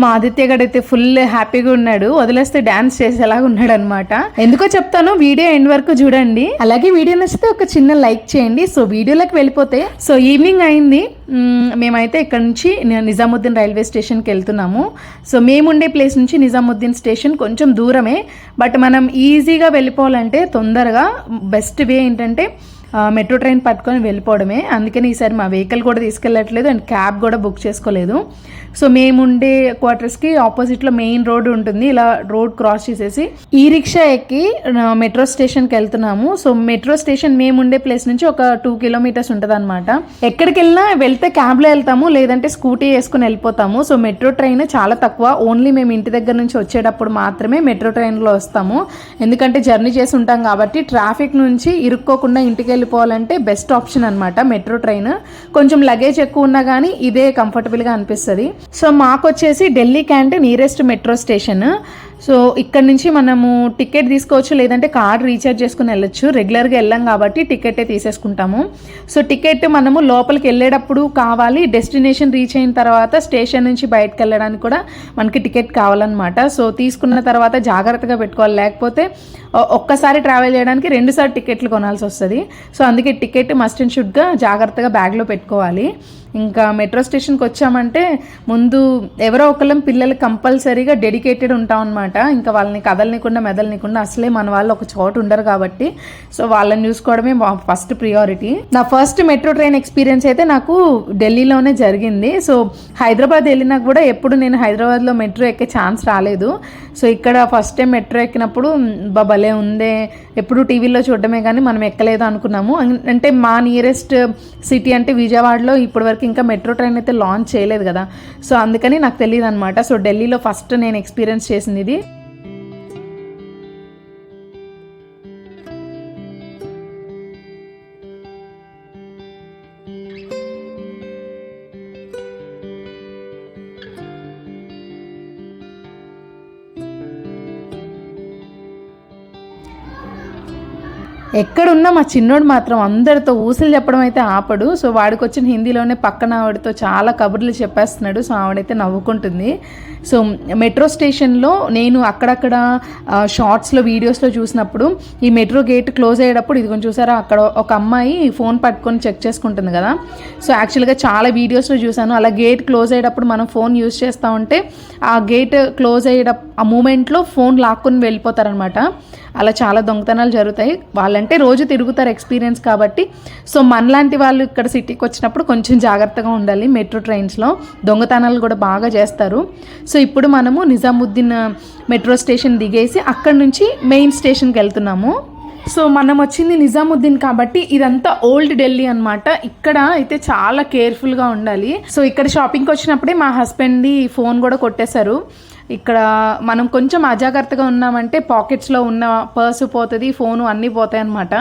మా ఆదిత్య గడ్ అయితే ఫుల్ హ్యాపీగా ఉన్నాడు. వదిలేస్తే డాన్స్ చేసేలాగా ఉన్నాడు అనమాట ఎందుకో చెప్తాను వీడియో ఎండ్ వరకు చూడండి. అలాగే వీడియో నచ్చితే ఒక చిన్న లైక్ చేయండి. సో వీడియోలోకి వెళ్ళిపోతే సో ఈవినింగ్ అయింది. మేమైతే ఇక్కడ నుంచి నిజాముద్దీన్ రైల్వే స్టేషన్కి వెళ్తున్నాము. సో మేముండే ప్లేస్ నుంచి నిజాముద్దీన్ స్టేషన్ కొంచెం దూరమే. బట్ మనం ఈజీగా వెళ్ళిపోవాలంటే తొందరగా బెస్ట్ వే ఏంటంటే మెట్రో ట్రైన్ పట్టుకొని వెళ్ళిపోవడమే. అందుకని ఈసారి మా వెహికల్ కూడా తీసుకెళ్ళట్లేదు అండ్ క్యాబ్ కూడా బుక్ చేసుకోలేదు. సో మేముండే క్వార్టర్స్కి ఆపోజిట్లో మెయిన్ రోడ్ ఉంటుంది. ఇలా రోడ్ క్రాస్ చేసేసి ఈ రిక్షా ఎక్కి మెట్రో స్టేషన్కి వెళ్తున్నాము. సో మెట్రో స్టేషన్ మేముండే ప్లేస్ నుంచి ఒక టూ కిలోమీటర్స్ ఉంటుంది అనమాట ఎక్కడికి వెళ్ళినా వెళ్తే క్యాబ్లో వెళ్తాము లేదంటే స్కూటీ వేసుకుని వెళ్ళిపోతాము. సో మెట్రో ట్రైన్ చాలా తక్కువ. ఓన్లీ మేము ఇంటి దగ్గర నుంచి వచ్చేటప్పుడు మాత్రమే మెట్రో ట్రైన్లో వస్తాము. ఎందుకంటే జర్నీ చేసి ఉంటాం కాబట్టి ట్రాఫిక్ నుంచి ఇరుక్కోకుండా ఇంటికి వెళ్ళిపోవాలంటే బెస్ట్ ఆప్షన్ అనమాట మెట్రో ట్రైన్ కొంచెం లగేజ్ ఎక్కువ ఉన్నా కానీ ఇదే కంఫర్టబుల్గా అనిపిస్తుంది. సో మాకు వచ్చేసి Delhi cantt nearest metro station so ఇక్కడ నుంచి మనము టికెట్ తీసుకోవచ్చు లేదంటే కార్డ్ రీఛార్జ్ చేసుకుని వెళ్ళొచ్చు. రెగ్యులర్గా వెళ్ళాం కాబట్టి టికెటే తీసేసుకుంటాము. సో టికెట్ మనము లోపలికి వెళ్ళేటప్పుడు కావాలి. డెస్టినేషన్ రీచ్ అయిన తర్వాత స్టేషన్ నుంచి బయటకు వెళ్ళడానికి కూడా మనకి టికెట్ కావాలన్నమాట. సో తీసుకున్న తర్వాత జాగ్రత్తగా పెట్టుకోవాలి. లేకపోతే ఒక్కసారి ట్రావెల్ చేయడానికి రెండుసార్లు టికెట్లు కొనాల్సి వస్తుంది. సో అందుకే టికెట్ మస్ట్ అండ్ షుడ్గా జాగ్రత్తగా బ్యాగ్లో పెట్టుకోవాలి. ఇంకా మెట్రో స్టేషన్కి వచ్చామంటే ముందు ఎవరో ఒకళ్ళం పిల్లలు కంపల్సరీగా డెడికేటెడ్ ఉంటాం అనమాట ఇంకా వాళ్ళని కదలనికుండా మెదలనికుండా అసలే మన వాళ్ళు ఒక చోటు ఉండరు కాబట్టి. సో వాళ్ళని చూసుకోవడమే ఫస్ట్ ప్రియారిటీ నా ఫస్ట్ మెట్రో ట్రైన్ ఎక్స్పీరియన్స్ అయితే నాకు ఢిల్లీలోనే జరిగింది. సో హైదరాబాద్ వెళ్ళినా కూడా ఎప్పుడు నేను హైదరాబాద్లో మెట్రో ఎక్కే ఛాన్స్ రాలేదు. సో ఇక్కడ ఫస్ట్ టైం మెట్రో ఎక్కినప్పుడు బా భలే ఉందే. ఎప్పుడు టీవీలో చూడడమే కానీ మనం ఎక్కలేదు అనుకున్నాము. అంటే మా నియరెస్ట్ సిటీ అంటే విజయవాడలో ఇప్పటివరకు ఇంకా మెట్రో ట్రైన్ అయితే లాంచ్ చేయలేదు కదా. సో అందుకని నాకు తెలియదు అనమాట సో ఢిల్లీలో ఫస్ట్ నేను ఎక్స్పీరియన్స్ చేసింది ఇది. ఎక్కడున్నా మా చిన్నోడు మాత్రం అందరితో ఊసలు చెప్పడం అయితే ఆపడు. సో వాడికి వచ్చిన హిందీలోనే పక్కన ఆవిడతో చాలా కబుర్లు చెప్పేస్తున్నాడు. సో ఆవిడైతే నవ్వుకుంటుంది. సో మెట్రో స్టేషన్లో నేను అక్కడక్కడ షార్ట్స్లో వీడియోస్లో చూసినప్పుడు ఈ మెట్రో గేట్ క్లోజ్ అయ్యేటప్పుడు ఇది కొంచెం చూసారా అక్కడ ఒక అమ్మాయి ఫోన్ పట్టుకొని చెక్ చేసుకుంటుంది కదా. సో యాక్చువల్గా చాలా వీడియోస్లో చూసాను అలా గేట్ క్లోజ్ అయ్యేటప్పుడు మనం ఫోన్ యూజ్ చేస్తూ ఉంటే ఆ గేట్ క్లోజ్ అయ్యేటప్పుడు ఆ మూమెంట్లో ఫోన్ లాక్కొని వెళ్ళిపోతారనమాట. అలా చాలా దొంగతనాలు జరుగుతాయి. వాళ్ళంటే రోజు తిరుగుతారు ఎక్స్పీరియన్స్ కాబట్టి. సో మనలాంటి వాళ్ళు ఇక్కడ సిటీకి వచ్చినప్పుడు కొంచెం జాగ్రత్తగా ఉండాలి మెట్రో ట్రైన్స్లో. దొంగతనాలు కూడా బాగా చేస్తారు. సో ఇప్పుడు మనము నిజాముద్దీన్ మెట్రో స్టేషన్ దిగేసి అక్కడ నుంచి మెయిన్ స్టేషన్కి వెళ్తున్నాము. సో మనం వచ్చింది నిజాముద్దీన్ కాబట్టి ఇదంతా ఓల్డ్ ఢిల్లీ అనమాట ఇక్కడ అయితే చాలా కేర్ఫుల్గా ఉండాలి. సో ఇక్కడ షాపింగ్కి వచ్చినప్పుడే మా హస్బెండ్ది ఫోన్ కూడా కొట్టేశారు. ఇక్కడ మనం కొంచెం అజాగ్రత్తగా ఉన్నామంటే పాకెట్స్లో ఉన్న పర్సు పోతుంది ఫోను అన్నీ పోతాయి అన్నమాట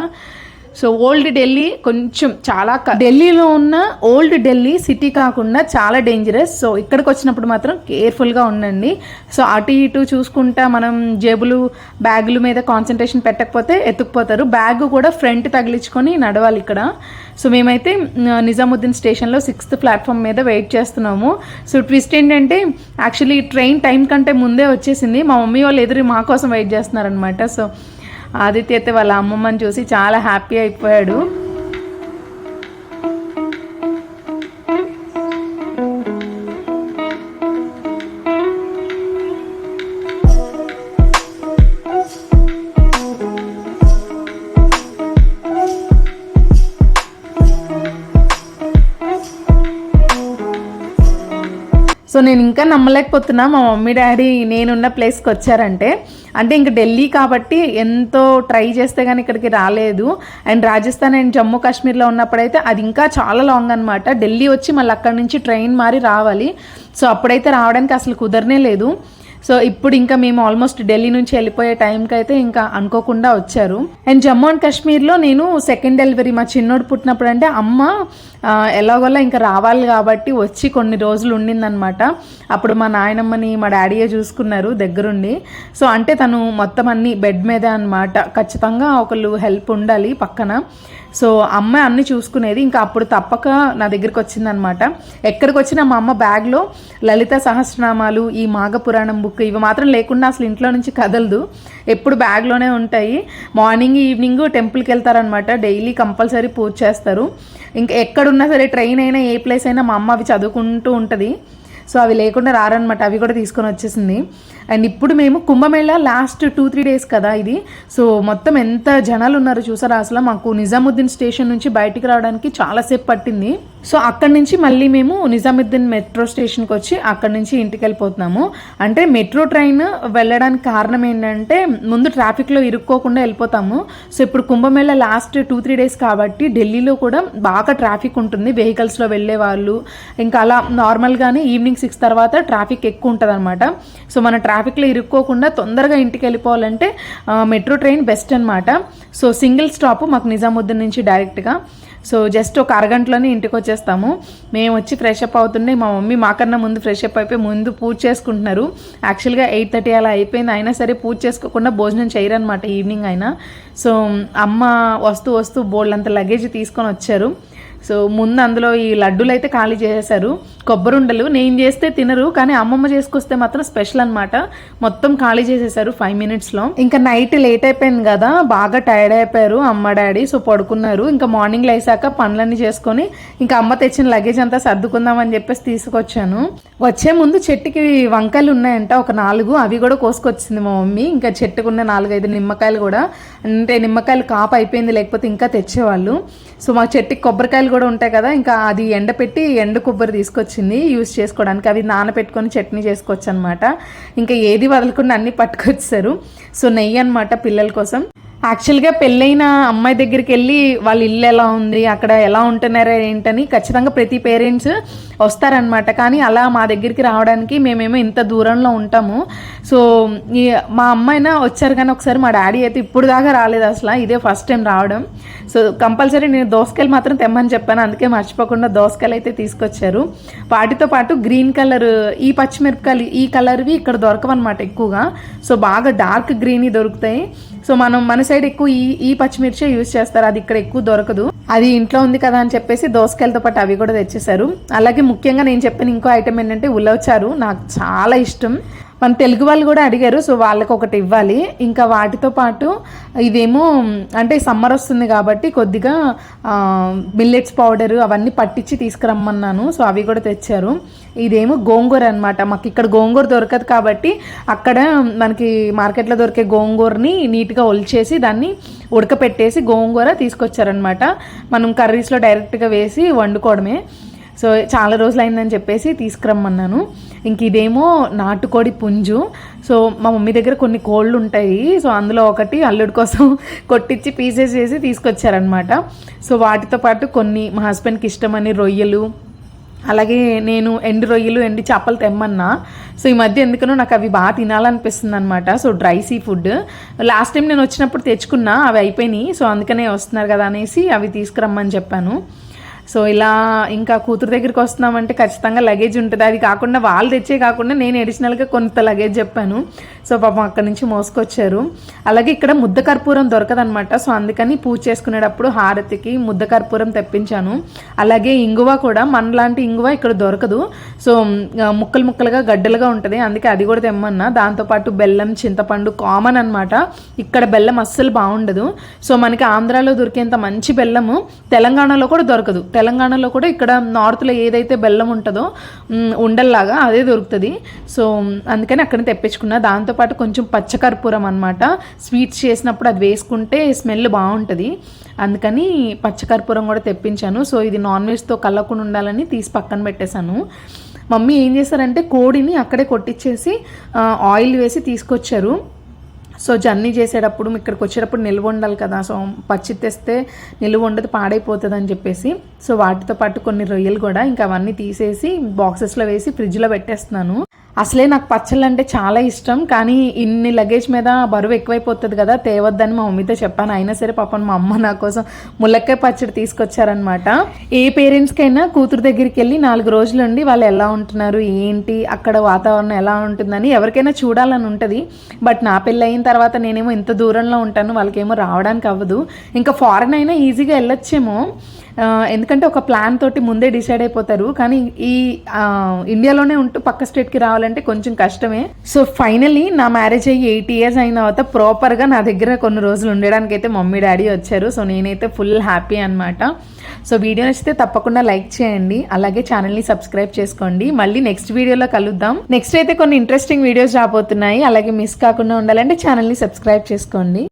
సో ఓల్డ్ ఢిల్లీ కొంచెం చాలా ఢిల్లీలో ఉన్న ఓల్డ్ ఢిల్లీ సిటీ కాకుండా చాలా డేంజరస్ సో ఇక్కడికి వచ్చినప్పుడు మాత్రం కేర్ఫుల్గా ఉండండి. సో అటు ఇటు చూసుకుంటా మనం జేబులు బ్యాగుల మీద కాన్సన్ట్రేషన్ పెట్టకపోతే ఎత్తుకుపోతారు. బ్యాగ్ కూడా ఫ్రంట్ తగిలించుకొని నడవాలి ఇక్కడ. సో మేమైతే నిజాముద్దీన్ స్టేషన్లో సిక్స్త్ ప్లాట్ఫామ్ మీద వెయిట్ చేస్తున్నాము. సో ట్విస్ట్ ఏంటంటే యాక్చువల్లీ ట్రైన్ టైం కంటే ముందే వచ్చేసింది. మా మమ్మీ వాళ్ళు ఎదురు మా కోసం వెయిట్ చేస్తున్నారనమాట సో ఆదిత్య అయితే వాళ్ళ అమ్మమ్మని చూసి చాలా హ్యాపీ అయిపోయాడు. సో నేను ఇంకా నమ్మలేకపోతున్నా. మా మమ్మీ డాడీ నేనున్న ప్లేస్కి వచ్చారంటే. అంటే ఇంక ఢిల్లీ కాబట్టి ఎంతో ట్రై చేస్తే కానీ ఇక్కడికి రాలేదు. అండ్ రాజస్థాన్ అండ్ జమ్మూ కాశ్మీర్లో ఉన్నప్పుడైతే అది ఇంకా చాలా లాంగ్ అనమాట ఢిల్లీ వచ్చి మళ్ళీ అక్కడి నుంచి ట్రైన్ మారి రావాలి. సో అప్పుడైతే రావడానికి అసలు కుదరనే లేదు. సో ఇప్పుడు ఇంకా మేము ఆల్మోస్ట్ ఢిల్లీ నుంచి వెళ్ళిపోయే టైంకి అయితే ఇంకా అనుకోకుండా వచ్చారు. అండ్ జమ్మూ అండ్ కాశ్మీర్లో నేను సెకండ్ డెలివరీ మా చిన్నోడు పుట్టినప్పుడు అంటే అమ్మ ఎలాగోలా ఇంకా రావాలి కాబట్టి వచ్చి కొన్ని రోజులు ఉండిందనమాట అప్పుడు మా నాయనమ్మని మా డాడీయే చూసుకున్నారు దగ్గరుండి. సో అంటే తను మొత్తం అన్ని బెడ్ మీదే అనమాట ఖచ్చితంగా ఒకళ్ళు హెల్ప్ ఉండాలి పక్కన. సో అమ్మ అన్ని చూసుకునేది. ఇంకా అప్పుడు తప్పక నా దగ్గరికి వచ్చిందనమాట. ఎక్కడికి వచ్చినా మా అమ్మ బ్యాగ్లో లలిత సహస్రనామాలు ఈ మాఘ పురాణం బుక్ ఇవి మాత్రం లేకుండా అసలు ఇంట్లో నుంచి కదలదు. ఎప్పుడు బ్యాగ్లోనే ఉంటాయి. మార్నింగ్ ఈవినింగ్ టెంపుల్కి వెళ్తారనమాట. డైలీ కంపల్సరీ పూజ చేస్తారు. ఇంకా ఎక్కడున్నా సరే ట్రైన్ అయినా ఏ ప్లేస్ అయినా మా అమ్మ అవి చదువుకుంటూ ఉంటుంది. సో అవి లేకుండా రారనమాట అవి కూడా తీసుకొని వచ్చేసింది. అండ్ ఇప్పుడు మేము Kumbh Mela last two three days కదా ఇది. సో మొత్తం ఎంత జనాలు ఉన్నారు చూసారా అసలు? మాకు నిజాముద్దీన్ స్టేషన్ నుంచి బయటికి రావడానికి చాలాసేపు పట్టింది. సో అక్కడి నుంచి మళ్ళీ మేము నిజాముద్దీన్ మెట్రో స్టేషన్కి వచ్చి అక్కడి నుంచి ఇంటికి వెళ్ళిపోతున్నాము. అంటే మెట్రో ట్రైన్ వెళ్ళడానికి కారణం ఏంటంటే ముందు ట్రాఫిక్లో ఇరుక్కోకుండా వెళ్ళిపోతాము. సో ఇప్పుడు Kumbh Mela last two three days కాబట్టి ఢిల్లీలో కూడా బాగా ట్రాఫిక్ ఉంటుంది. వెహికల్స్లో వెళ్ళే వాళ్ళు ఇంకా అలా నార్మల్గానే ఈవినింగ్ సిక్స్ తర్వాత ట్రాఫిక్ ఎక్కువ ఉంటుంది అనమాట సో మన ట్రాఫిక్లో ఇరుక్కోకుండా తొందరగా ఇంటికి వెళ్ళిపోవాలంటే మెట్రో ట్రైన్ బెస్ట్ అనమాట సో సింగిల్ స్టాప్ మాకు నిజాముద్దీన్ నుంచి డైరెక్ట్గా. సో జస్ట్ ఒక అరగంటలోనే ఇంటికి వచ్చేస్తాము. మేము వచ్చి ఫ్రెష్ అప్ అవుతుండే మా మమ్మీ మాకన్నా ముందు ఫ్రెష్ అప్ అయిపోయి ముందు పూజ చేసుకుంటున్నారు. యాక్చువల్గా ఎయిట్ థర్టీ అలా అయిపోయింది అయినా సరే పూజ చేసుకోకుండా భోజనం చేయరనమాట ఈవినింగ్ అయినా. సో అమ్మ వస్తూ వస్తూ బోల్డ్ అంత లగేజ్ తీసుకొని వచ్చారు. సో ముందు అందులో ఈ లడ్డూలు అయితే ఖాళీ చేసేసారు కొబ్బరి ఉండలు నేను చేస్తే తినరు కానీ అమ్మమ్మ చేసుకొస్తే మాత్రం స్పెషల్ అన్నమాట. మొత్తం ఖాళీ చేసేసారు ఫైవ్ మినిట్స్లో ఇంకా నైట్ లేట్ అయిపోయింది కదా బాగా టైర్డ్ అయిపోయారు అమ్మ డాడీ సో పడుకున్నారు. ఇంకా మార్నింగ్ లేసాక పనులన్నీ చేసుకొని ఇంకా అమ్మ తెచ్చిన లగేజ్ అంతా సర్దుకుందామని చెప్పేసి తీసుకొచ్చాను. వచ్చే ముందు చెట్టుకి వంకాయలు ఉన్నాయంట ఒక నాలుగు అవి కూడా కోసుకొచ్చింది మా మమ్మీ. ఇంకా చెట్టుకున్న నాలుగైదు నిమ్మకాయలు కూడా అంటే నిమ్మకాయలు కాపు అయిపోయింది లేకపోతే ఇంకా తెచ్చేవాళ్ళు. సో మా చెట్టుకి కొబ్బరికాయలు కూడా ఉంటాయి కదా ఇంకా అది ఎండపెట్టి ఎండ కొబ్బరి తీసుకొచ్చి వచ్చింది యూస్ చేసుకోవడానికి. అవి నానబెట్టుకొని చట్నీ చేసుకోవచ్చు అనమాట ఇంకా ఏది వదలకుండా అన్ని పట్టుకొచ్చారు సో నెయ్యి అనమాట పిల్లల కోసం. యాక్చువల్గా పెళ్ళైన అమ్మాయి దగ్గరికి వెళ్ళి వాళ్ళ ఇల్లు ఎలా ఉంది అక్కడ ఎలా ఉంటున్నారో ఏంటని ఖచ్చితంగా ప్రతి పేరెంట్స్ వస్తారనమాట కానీ అలా మా దగ్గరికి రావడానికి మేమేమో ఇంత దూరంలో ఉంటాము. సో ఈ మా అమ్మాయినా వచ్చారు కానీ ఒకసారి మా డాడీ అయితే ఇప్పుడు దాకా రాలేదు అసలు ఇదే ఫస్ట్ టైం రావడం. సో కంపల్సరీ నేను దోసకాయలు మాత్రం తెమ్మని చెప్పాను అందుకే మర్చిపోకుండా దోసకాయలు అయితే తీసుకొచ్చారు. వాటితో పాటు గ్రీన్ కలర్ ఈ పచ్చిమిరపకాయలు ఈ కలర్వి ఇక్కడ దొరకవన్నమాట ఎక్కువగా. సో బాగా డార్క్ గ్రీన్ దొరుకుతాయి. సో మనం మన సైడ్ ఎక్కువ ఈ ఈ పచ్చిమిర్చి యూజ్ చేస్తారు. అది ఇక్కడ ఎక్కువ దొరకదు. అది ఇంట్లో ఉంది కదా అని చెప్పేసి దోసకాయలతో పాటు అవి కూడా తెచ్చేసారు అలాగే ముఖ్యంగా నేను చెప్పిన ఇంకో ఐటమ్ ఏంటంటే ఉలవచారు. నాకు చాలా ఇష్టం. మన తెలుగు వాళ్ళు కూడా అడిగారు సో వాళ్ళకి ఒకటి ఇవ్వాలి. ఇంకా వాటితో పాటు ఇదేమో అంటే సమ్మర్ వస్తుంది కాబట్టి కొద్దిగా మిల్లెట్స్ పౌడర్ అవన్నీ పట్టించి తీసుకురమ్మన్నాను సో అవి కూడా తెచ్చారు. ఇదేమో గోంగూర అనమాట మాకు ఇక్కడ గోంగూర దొరకదు కాబట్టి అక్కడ మనకి మార్కెట్లో దొరికే గోంగూరని నీట్గా ఒలిచేసి దాన్ని ఉడకపెట్టేసి గోంగూర తీసుకొచ్చారనమాట మనం కర్రీస్లో డైరెక్ట్గా వేసి వండుకోవడమే. సో చాలా రోజులు అయిందని చెప్పేసి తీసుకురమ్మన్నాను. ఇంక ఇదేమో నాటుకోడి పుంజు. సో మా మమ్మీ దగ్గర కొన్ని కోళ్ళు ఉంటాయి. సో అందులో ఒకటి అల్లుడి కోసం కొట్టించి పీసెస్ చేసి తీసుకొచ్చారనమాట సో వాటితో పాటు కొన్ని మా హస్బెండ్కి ఇష్టమని రొయ్యలు. అలాగే నేను ఎండు రొయ్యలు ఎండు చేపలు తెమ్మన్నా. సో ఈ మధ్య ఎందుకనో నాకు అవి బాగా తినాలనిపిస్తుంది అనమాట so dry seafood. Last time నేను వచ్చినప్పుడు తెచ్చుకున్నా అవి అయిపోయినాయి. సో అందుకనే వస్తున్నారు కదా అనేసి అవి తీసుకురమ్మని చెప్పాను. సో ఇలా ఇంకా కూతురు దగ్గరికి వస్తున్నామంటే ఖచ్చితంగా లగేజ్ ఉంటుంది. అది కాకుండా వాళ్ళు తెచ్చే కాకుండా నేను అడిషనల్గా కొంత లగేజ్ చెప్పాను. సో పాపం అక్కడి నుంచి మోసుకొచ్చారు. అలాగే ఇక్కడ ముద్ద కర్పూరం దొరకదనమాట సో అందుకని పూజ చేసుకునేటప్పుడు హారతికి ముద్ద కర్పూరం తెప్పించాను. అలాగే ఇంగువ కూడా మనలాంటి ఇంగువ ఇక్కడ దొరకదు. సో ముక్కలు ముక్కలుగా గడ్డలుగా ఉంటుంది. అందుకే అది కూడా తెమ్మన్నా. దాంతోపాటు బెల్లం చింతపండు కామన్ అన్నమాట. ఇక్కడ బెల్లం అస్సలు బాగుండదు. సో మనకి ఆంధ్రాలో దొరికేంత మంచి బెల్లము తెలంగాణలో కూడా దొరకదు. తెలంగాణలో కూడా ఇక్కడ నార్త్లో ఏదైతే బెల్లం ఉంటుందో ఉండల్లాగా అదే దొరుకుతుంది. సో అందుకని అక్కడ తెప్పించుకున్నా. దాంతోపాటు కొంచెం పచ్చకర్పూరం అనమాట స్వీట్స్ చేసినప్పుడు అది వేసుకుంటే స్మెల్ బాగుంటుంది. అందుకని పచ్చకర్పూరం కూడా తెప్పించాను. సో ఇది నాన్ వెజ్తో కలవకుండా ఉండాలని తీసి పక్కన పెట్టేశాను. మమ్మీ ఏం చేశారంటే కోడిని అక్కడే కొట్టించేసి ఆయిల్ వేసి తీసుకొచ్చారు. సో జర్నీ చేసేటప్పుడు ఇక్కడికి వచ్చేటప్పుడు నిల్వ ఉండాలి కదా. సో పచ్చి తెస్తే నిల్వ ఉండదు పాడైపోతుంది అని చెప్పేసి. సో వాటితో పాటు కొన్ని రొయ్యలు కూడా ఇంకా అవన్నీ తీసేసి బాక్సెస్లో వేసి ఫ్రిడ్జ్లో పెట్టేస్తున్నాను. అసలే నాకు పచ్చళ్ళు అంటే చాలా ఇష్టం కానీ ఇన్ని లగేజ్ మీద బరువు ఎక్కువైపోతుంది కదా తేవద్దని మా మమ్మీతో చెప్పాను. అయినా సరే పాపం మా అమ్మ నా కోసం ములక్కాయ పచ్చడి తీసుకొచ్చారనమాట ఏ పేరెంట్స్కైనా కూతురు దగ్గరికి వెళ్ళి నాలుగు రోజులు ఉండి వాళ్ళు ఎలా ఉంటున్నారు ఏంటి అక్కడ వాతావరణం ఎలా ఉంటుందని ఎవరికైనా చూడాలని ఉంటుంది. బట్ నా పెళ్ళి అయిన తర్వాత నేనేమో ఇంత దూరంలో ఉంటాను వాళ్ళకేమో రావడానికి అవ్వదు. ఇంకా ఫారెన్ అయినా ఈజీగా వెళ్ళొచ్చేమో. ఎందుకంటే ఒక ప్లాన్ తోటి ముందే డిసైడ్ అయిపోతారు. కానీ ఈ ఇండియాలోనే ఉంటూ పక్క స్టేట్కి రావాలంటే కొంచెం కష్టమే. సో ఫైనలీ నా మ్యారేజ్ అయ్యి ఎయిట్ ఇయర్స్ అయిన తర్వాత ప్రాపర్గా నా దగ్గర కొన్ని రోజులు ఉండడానికి అయితే మమ్మీ డాడీ వచ్చారు. సో నేనైతే ఫుల్ హ్యాపీ అనమాట సో వీడియో నచ్చితే తప్పకుండా లైక్ చేయండి. అలాగే ఛానల్ని సబ్స్క్రైబ్ చేసుకోండి. మళ్ళీ నెక్స్ట్ వీడియోలో కలుద్దాం. నెక్స్ట్ అయితే కొన్ని ఇంట్రెస్టింగ్ వీడియోస్ రాబోతున్నాయి. అలాగే మిస్ కాకుండా ఉండాలంటే ఛానల్ని సబ్స్క్రైబ్ చేసుకోండి.